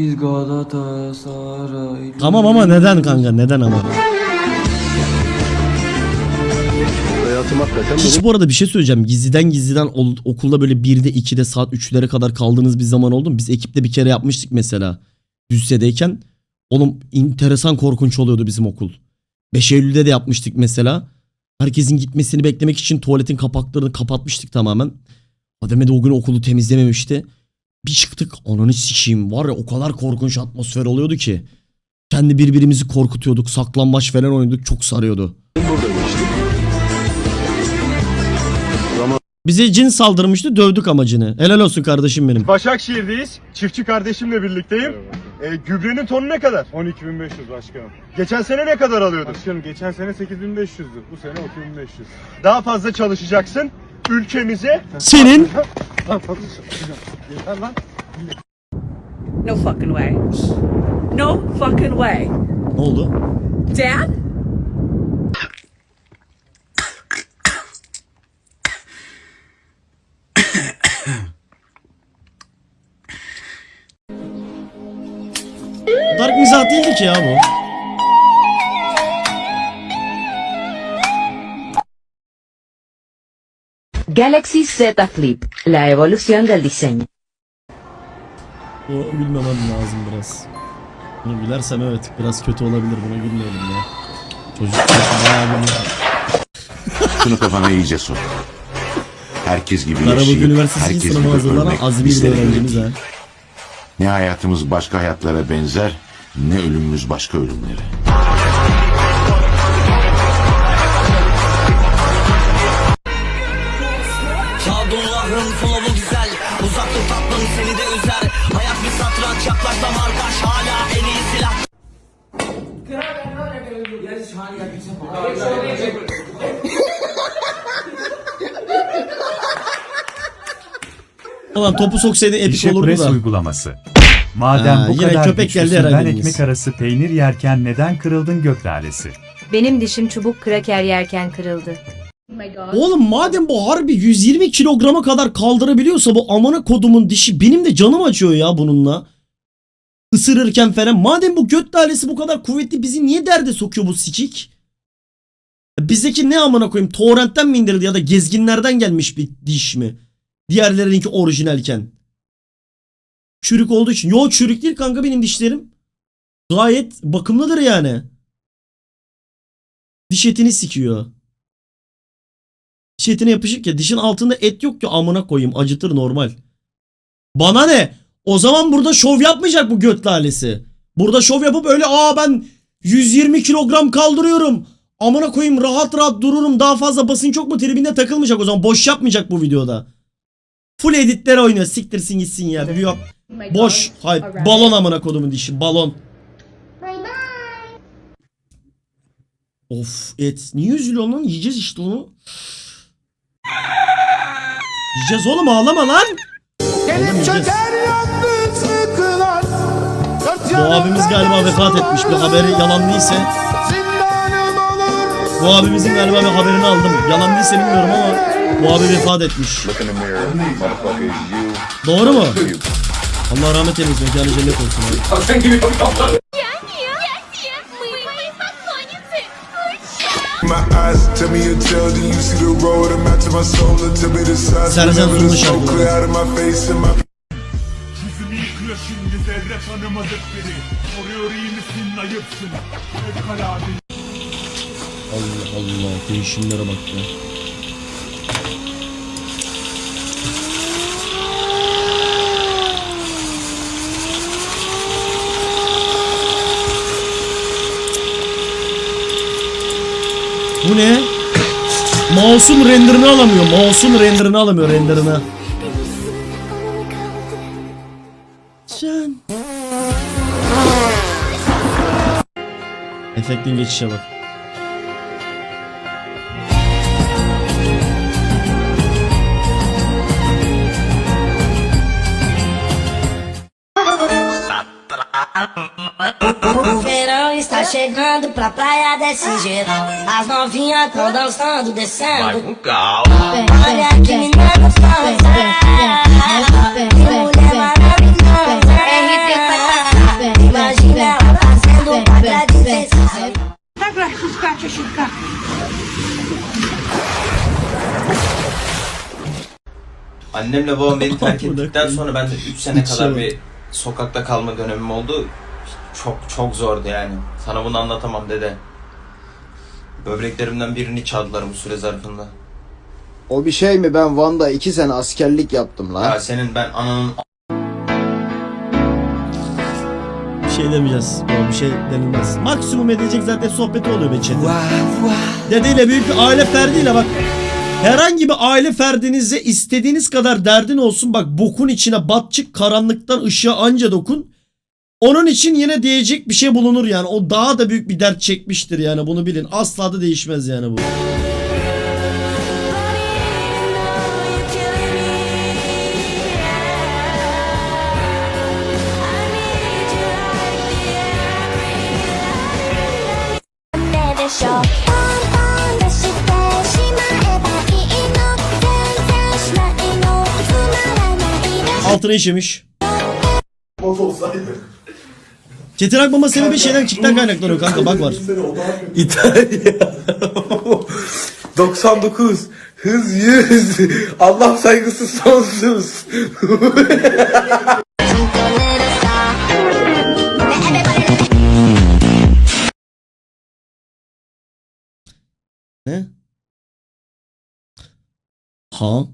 Biz Galatasaray. Tamam ama neden kanka neden ama? Hiç bu arada bir şey söyleyeceğim. Gizliden gizliden okulda böyle 1'de 2'de saat 3'lere kadar kaldığınız bir zaman oldu mu? Biz ekiple bir kere yapmıştık mesela. Düzce'deyken. Oğlum enteresan korkunç oluyordu bizim okul. 5 Eylül'de de yapmıştık mesela. Herkesin gitmesini beklemek için tuvaletin kapaklarını kapatmıştık tamamen. Ademe de o gün okulu temizlememişti. Bir çıktık ananı sikeyim var ya o kadar korkunç atmosfer oluyordu ki. Kendi birbirimizi korkutuyorduk. Saklambaç falan oynuyorduk. Çok sarıyordu. Bize cin saldırmıştı dövdük ama cini. Helal olsun kardeşim benim. Başakşehir'deyiz. Çiftçi kardeşimle birlikteyim. E, gübrenin tonu ne kadar? 12.500 başkanım. Geçen sene ne kadar alıyordun? Başkanım geçen sene 8.500'dü. Bu sene 12.500. Daha fazla çalışacaksın. Ülkemize Senin. No fucking way. No fucking way. ne oldu? Dad? Dark mizah değildi ki ya bu. Galaxy Z Flip, la evolución del diseño. Bu gülmemem lazım biraz. Bunu gülersem evet biraz kötü olabilir buna gülmeyelim ya. Çocuk bayağı gülüyor. Şunu kafana iyice sok. Herkes gibi Karabük yaşayıp herkes sınavı gibi hazırlanan ölmek azmi bir bizlere öğrencimiz ha. Ne hayatımız başka hayatlara benzer, ne ölümümüz başka ölümlere. Sadullah'ın flow'u güzel Uzak dur tatlım seni de üzer Hayat bir satranç yaklaşma markaş hala en iyi silah Ulan topu soksaydın epik İşe olurdu pres da. uygulaması. Madem Ha, bu yine kadar köpek geldi güçlüsün ben herhalde ekmek arası peynir yerken neden kırıldın gökdelesi? Benim dişim çubuk kraker yerken kırıldı. Oğlum madem bu harbi 120 kilograma kadar kaldırabiliyorsa bu amına kodumun dişi benim de canım acıyor ya bununla. Isırırken falan. Madem bu göt dalesi bu kadar kuvvetli bizi niye derde sokuyor bu sikik? Bizdeki ne amına koyayım? Torrent'ten mi indirdi ya da gezginlerden gelmiş bir diş mi? Diğerlerinki orijinalken. Çürük olduğu için. Yo çürük değil kanka benim dişlerim. Gayet bakımlıdır yani. Diş etini sikiyor. Diş yapışık ya. Dişin altında et yok ki amına koyayım. Acıtır normal. Bana ne? O zaman burada şov yapmayacak bu göt lalesi. Burada şov yapıp öyle aa ben 120 kilogram kaldırıyorum. Amına koyayım rahat rahat dururum. Daha fazla basınç çok mu tribinde takılmayacak o zaman. Boş yapmayacak bu videoda. Full editler oynuyor. Siktirsin gitsin ya. Yok. Boş. Hayır. Balon amına kodumun dişi. Balon. Of et. Niye üzülüyorsun lan? Yiyeceğiz işte onu. Yiyeceğiz oğlum ağlama lan. Oğlum yiyeceğiz. Bu abimiz galiba vefat etmiş. Bir haberi yalan değilse. Bu abimizin galiba bir haberini aldım. Yalan değilse bilmiyorum ama bu abi vefat etmiş. Doğru mu? Allah rahmet eylesin. Mekanı cennet olsun abi. Sercan Zorlu şarkıları. Yüzümü yıkıyor şimdi zerre tanımadık biri. Soruyor iyi misin ayıpsın. Fevkalade. Allah Allah değişimlere bak ya. Bu ne? Mouse'un renderını alamıyor. Mouse'un renderını alamıyor renderını. Sen. Efektin geçişe bak. chegando pra praia desse geral. As novinhas tão dançando, descendo. Vai com calma. Olha que menina gostosa. Que mulher maravilhosa. RP vai passar. Imagina ela fazendo quadra de sensação. Tá pra chucar, chucar. Annemle babam beni terk ettikten sonra ben de 3 sene kadar bir sokakta kalma dönemim oldu. Çok çok zordu yani. Sana bunu anlatamam dede. Böbreklerimden birini çaldılar bu süre zarfında. O bir şey mi? Ben Van'da iki sene askerlik yaptım lan. Ya senin ben ananın Bir şey demeyeceğiz. Yok, bir şey denilmez. Maksimum edecek zaten sohbeti oluyor be chat'in. Dedeyle büyük bir aile ferdiyle bak. Herhangi bir aile ferdinize istediğiniz kadar derdin olsun. Bak bokun içine bat çık karanlıktan ışığa anca dokun. Onun için yine diyecek bir şey bulunur yani. O daha da büyük bir dert çekmiştir yani bunu bilin. Asla da değişmez yani bu. Altına işemiş. Çetin Akbaba sebebi şeyden kickten kaynaklanıyor kanka bak var. İtalya. 99 hız 100 Allah saygısı sonsuz. Ne? Ha?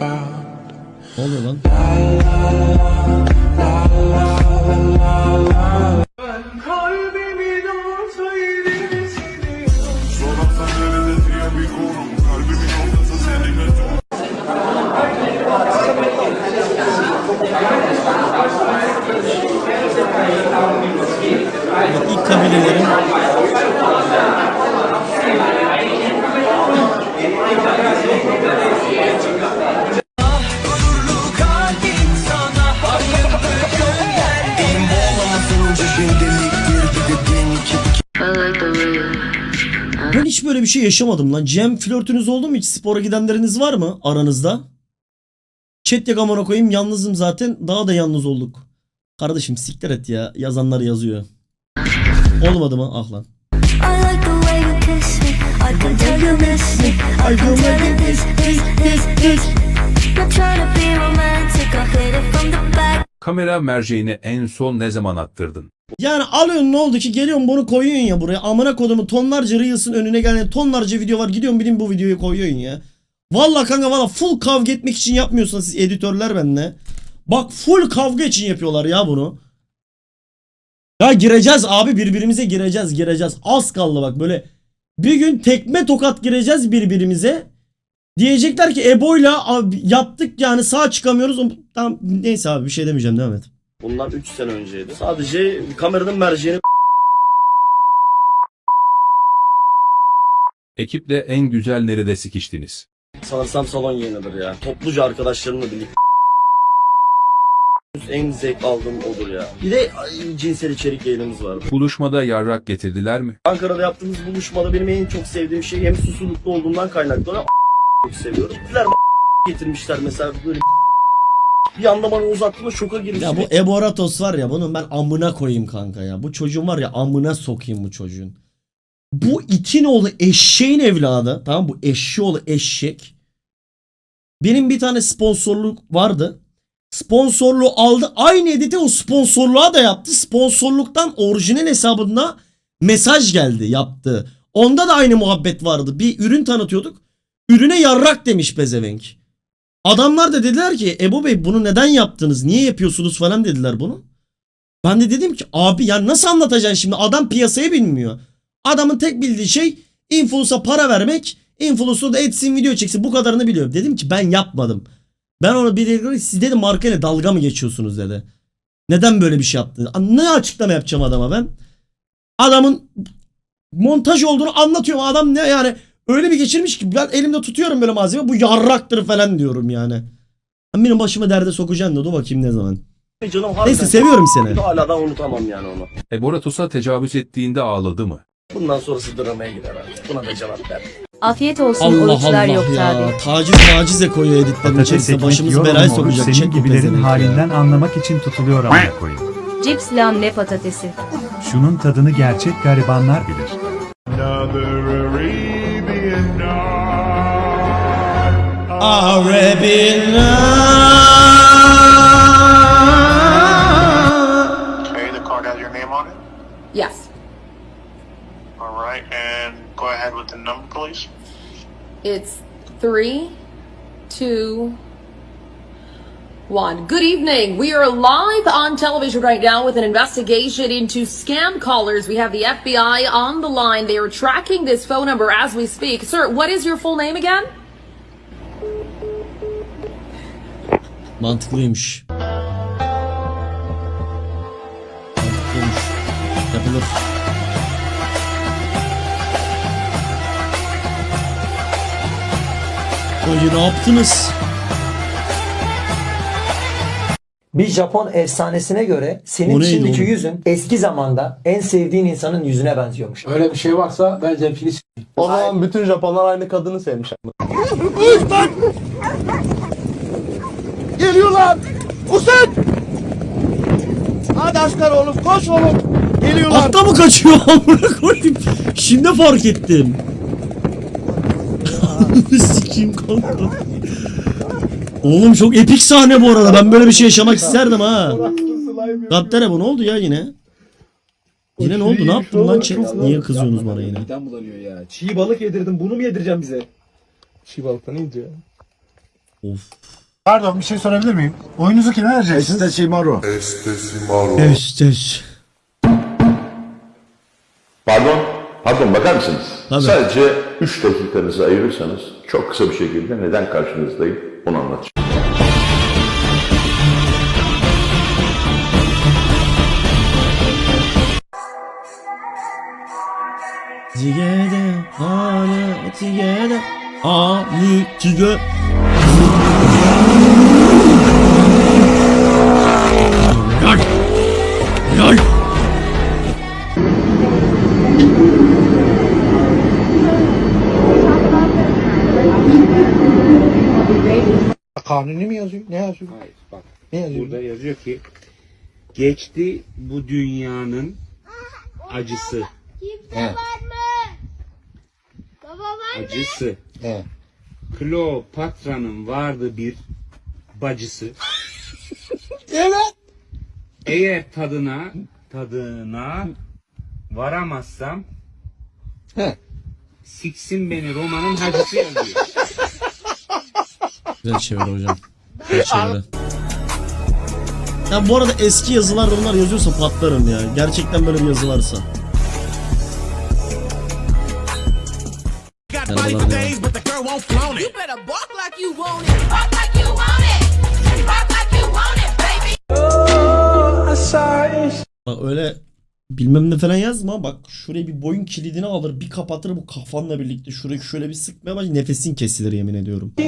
Ne oluyor lan? Böyle bir şey yaşamadım lan. Cem flörtünüz oldu mu hiç? Spora gidenleriniz var mı aranızda? Chat yak amına koyayım yalnızım zaten. Daha da yalnız olduk. Kardeşim siktir et ya. Yazanlar yazıyor. Olmadı mı? Ah lan. Kamera merceğini en son ne zaman attırdın? Yani alıyorsun ne oldu ki geliyorsun bunu koyuyorsun ya buraya. Amına kodumu tonlarca Reels'ın önüne gelen tonlarca video var. Gidiyorsun bilin bu videoyu koyuyorsun ya. Valla kanka valla full kavga etmek için yapmıyorsunuz siz editörler benimle. Bak full kavga için yapıyorlar ya bunu. Ya gireceğiz abi birbirimize gireceğiz gireceğiz. Az kaldı bak böyle bir gün tekme tokat gireceğiz birbirimize. Diyecekler ki Ebo'yla yaptık yani sağ çıkamıyoruz. Tamam neyse abi bir şey demeyeceğim devam et. Bunlar 3 sene önceydi. Sadece kameranın merceğini Ekiple en güzel nerede sikiştiniz? sanırsam salon yayınıdır ya. Topluca arkadaşlarımla birlikte en zevk aldığım odur ya. Bir de ay, cinsel içerik yayınımız vardı. Buluşmada yarrak getirdiler mi? Ankara'da yaptığımız buluşmada benim en çok sevdiğim şey hem susurluklu olduğumdan kaynaklanıyor. çok seviyorum. Bizler getirmişler mesela böyle bir anda bana uzattığımda şoka girmiş. Ya bu Eboratos var ya bunun ben amına koyayım kanka ya. Bu çocuğun var ya amına sokayım bu çocuğun. Bu itin oğlu eşeğin evladı. Tamam bu eşeği oğlu eşek. Benim bir tane sponsorluk vardı. Sponsorluğu aldı. Aynı editi o sponsorluğa da yaptı. Sponsorluktan orijinal hesabına mesaj geldi yaptı. Onda da aynı muhabbet vardı. Bir ürün tanıtıyorduk. Ürüne yarrak demiş pezevenk. Adamlar da dediler ki Ebu Bey bunu neden yaptınız? Niye yapıyorsunuz falan dediler bunu. Ben de dedim ki abi ya nasıl anlatacaksın şimdi? Adam piyasayı bilmiyor. Adamın tek bildiği şey influencer'a para vermek. Influencer da etsin video çeksin. Bu kadarını biliyorum. Dedim ki ben yapmadım. Ben ona bir de siz dedi markayla dalga mı geçiyorsunuz dedi. Neden böyle bir şey yaptınız? Ne açıklama yapacağım adama ben? Adamın montaj olduğunu anlatıyorum. Adam ne yani öyle bir geçirmiş ki ben elimde tutuyorum böyle malzeme bu yarraktır falan diyorum yani. Ben benim başıma derde sokacağım da dur bakayım ne zaman. canım. Neyse seviyorum seni. Hala da unutamam yani onu. Eboratos'a tecavüz ettiğinde ağladı mı? Bundan sonrası dramaya gider artık. Buna da cevap ver. Afiyet olsun Allah oruçlar Allah yok ya. tabi. Taciz tacize koyuyor editlerin ekmek Başımızı belaya ama sokacak. senin gibilerin pezevenk ya. halinden anlamak için tutuluyor amına koyayım. Cips lahana patatesi. Şunun tadını gerçek garibanlar bilir. Okay, the card has your name on it. Yes. All right, and go ahead with the number, please. It's three, two, one. Good evening. We are live on television right now with an investigation into scam callers. We have the FBI on the line. They are tracking this phone number as we speak. Sir, what is your full name again? Mantıklıymış. Mantıklıymış. Yapılır. Hacı ne yaptınız? Bir Japon efsanesine göre senin O neydi şimdiki oğlum? yüzün eski zamanda en sevdiğin insanın yüzüne benziyormuş. Öyle bir şey varsa ben zevkini O zaman bütün Japonlar aynı kadını sevmiş. Geliyorlar. Usan. Hadi asker oğlum koş oğlum. Geliyorlar. Hatta mı kaçıyor amına koyayım? Şimdi fark ettim. Sikeyim kanka. Oğlum çok epik sahne bu arada. Ben böyle bir şey yaşamak isterdim ha. Kaptere bu ne oldu ya yine? Yine ne oldu? Ne yaptın lan chat? Niye kızıyorsunuz bana yine? Midem bulanıyor ya. Çiğ balık yedirdim. Bunu mu yedireceğim bize? Çiğ balıktan iyice. Of. Pardon, bir şey sorabilir miyim? Oyunuzu kime vereceksiniz? Estes. Pardon, pardon bakar mısınız? Tabii. Sadece 3 dakikanızı ayırırsanız çok kısa bir şekilde neden karşınızdayım onu anlatacağım. Tigede, hane, tigede, ani, tige. Yay! Kanuni mi yazıyor? Ne yazıyor? Hayır bak. Ne yazıyor? Burada yazıyor ki geçti bu dünyanın acısı. He. Acısı. He. Kleopatra'nın vardı bir bacısı. Evet. Eğer tadına tadına varamazsam He. siksin beni romanın hacısı yazıyor. Güzel çeviri hocam. Güzel çeviri. Ya bu arada eski yazılar onlar yazıyorsa patlarım ya. Gerçekten böyle bir yazı bilmem ne falan yazma bak şuraya bir boyun kilidini alır bir kapatır bu kafanla birlikte şurayı şöyle bir sıkmaya bak nefesin kesilir yemin ediyorum. Do.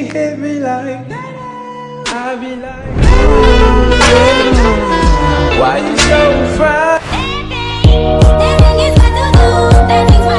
That nigga's